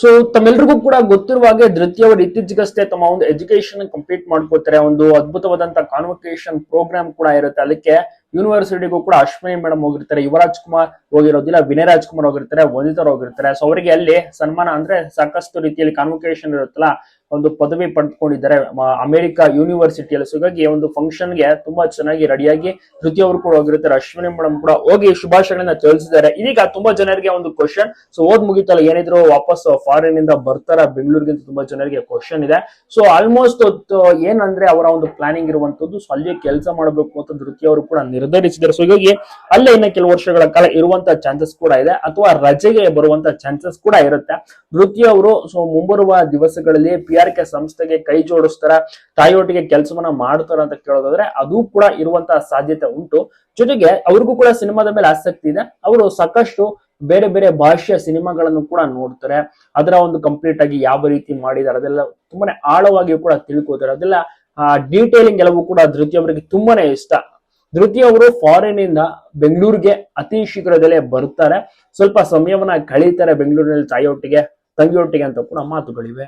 So ತಮ್ಮೆಲ್ರಿಗೂ ಕೂಡ ಗೊತ್ತಿರುವ ಹಾಗೆ ಧೃತಿ ಅವರು ಇತ್ತೀಚೆಗಷ್ಟೇ ತಮ್ಮ ಒಂದು ಎಜುಕೇಶನ್ ಕಂಪ್ಲೀಟ್ ಮಾಡ್ಕೋತಾರೆ ಒಂದು ಅದ್ಭುತವಾದಂತಹ ಕಾನ್ವಕೇಶನ್ ಪ್ರೋಗ್ರಾಮ್ ಕೂಡ ಇರುತ್ತೆ. ಅದಕ್ಕೆ ಯೂನಿವರ್ಸಿಟಿಗೂ ಕೂಡ ಅಶ್ವಿನಿ ಮೇಡಮ್ ಹೋಗಿರ್ತಾರೆ, ಯುವರಾಜ್ ಕುಮಾರ್ ಹೋಗಿರೋದಿಲ್ಲ ವಿನಯ್ ರಾಜ್ ಕುಮಾರ್ ಹೋಗಿರ್ತಾರೆ ವಂದಿತರು ಹೋಗಿರ್ತಾರೆ. ಸೊ ಅವರಿಗೆ ಅಲ್ಲಿ ಸನ್ಮಾನ ಅಂದ್ರೆ ಸಾಕಷ್ಟು ರೀತಿಯಲ್ಲಿ ಕಾನ್ವಕೇಶನ್ ಇರುತ್ತಲ್ಲ. ಒಂದು ಪದವಿ ಪಡೆದುಕೊಂಡಿದ್ದಾರೆ ಅಮೆರಿಕ ಯೂನಿವರ್ಸಿಟಿಯಲ್ಲಿ. ಹಾಗಾಗಿ ಒಂದು ಫಂಕ್ಷನ್ಗೆ ತುಂಬಾ ಚೆನ್ನಾಗಿ ರೆಡಿಯಾಗಿ ಧೃತಿ ಅವರು ಕೂಡ ಹೋಗಿರ್ತಾರೆ. ಅಶ್ವಿನಿ ಮೇಡಮ್ ಕೂಡ ಹೋಗಿ ಶುಭಾಶಯಗಳನ್ನ ತಿಳಿಸಿದ್ದಾರೆ. ಇದೀಗ ತುಂಬಾ ಜನರಿಗೆ ಒಂದು ಕ್ವಶನ್ ಸೊ ಓದ್ ಮುಗಿತಲ್ಲ ಏನಿದ್ರು ವಾಪಸ್ ಫಾರಿನ್ ಇಂದ ಬರ್ತಾರ? ಬೆಂಗಳೂರಿಗೆ ತುಂಬಾ ಜನರಿಗೆ ಕ್ವಶನ್ ಇದೆ. ಸೊ ಆಲ್ಮೋಸ್ಟ್ ಏನಂದ್ರೆ ಅವರ ಒಂದು ಪ್ಲಾನಿಂಗ್ ಇರುವಂತದ್ದು ಸೊ ಅಲ್ಲಿ ಕೆಲಸ ಮಾಡಬೇಕು ಅಂತ ಧೃತಿ ಅವರು ಕೂಡ ನಿರ್ಧರಿಸಿದ್ದಾರೆ. ಸೊ ಹೀಗಾಗಿ ಅಲ್ಲೇ ಇನ್ನ ಕೆಲವು ವರ್ಷಗಳ ಕಾಲ ಇರುವಂತ ಚಾನ್ಸಸ್ ಕೂಡ ಇದೆ, ಅಥವಾ ರಜೆಗೆ ಬರುವಂತ ಚಾನ್ಸಸ್ ಕೂಡ ಇರುತ್ತೆ. ಧೃತಿ ಅವರು, ಸೊ, ಮುಂಬರುವ ದಿವಸಗಳಲ್ಲಿ ಪಿ ಆರ್ ಸಂಸ್ಥೆಗೆ ಕೈ ಜೋಡಿಸ್ತಾರ, ತಾಯಿಯೊಟ್ಟಿಗೆ ಕೆಲಸವನ್ನ ಮಾಡ್ತಾರ ಅಂತ ಕೇಳೋದಾದ್ರೆ ಅದು ಕೂಡ ಇರುವಂತಹ ಸಾಧ್ಯತೆ ಉಂಟು. ಜೊತೆಗೆ ಅವ್ರಿಗೂ ಕೂಡ ಸಿನಿಮಾದ ಮೇಲೆ ಆಸಕ್ತಿ ಇದೆ. ಅವರು ಸಾಕಷ್ಟು ಬೇರೆ ಬೇರೆ ಭಾಷೆಯ ಸಿನಿಮಾಗಳನ್ನು ಕೂಡ ನೋಡ್ತಾರೆ. ಅದರ ಒಂದು ಕಂಪ್ಲೀಟ್ ಆಗಿ ಯಾವ ರೀತಿ ಮಾಡಿದ್ದಾರೆ ಅದೆಲ್ಲ ತುಂಬಾನೇ ಆಳವಾಗಿ ಕೂಡ ತಿಳ್ಕೋತಾರೆ. ಅದೆಲ್ಲ ಡೀಟೇಲಿಂಗ್ ಎಲ್ಲವೂ ಕೂಡ ಧೃತಿ ಅವರಿಗೆ ತುಂಬಾನೇ ಇಷ್ಟ. ಧೃತಿ ಅವರು ಫಾರಿನ್ ಇಂದ ಬೆಂಗಳೂರಿಗೆ ಅತಿ ಶೀಘ್ರದಲ್ಲೇ ಬರ್ತಾರೆ. ಸ್ವಲ್ಪ ಸಮಯವನ್ನ ಕಳೀತಾರೆ ಬೆಂಗಳೂರಿನಲ್ಲಿ ತಾಯಿಯೊಟ್ಟಿಗೆ, ತಂಗಿಯೊಟ್ಟಿಗೆ ಅಂತ ಕೂಡ ಮಾತುಗಳಿವೆ.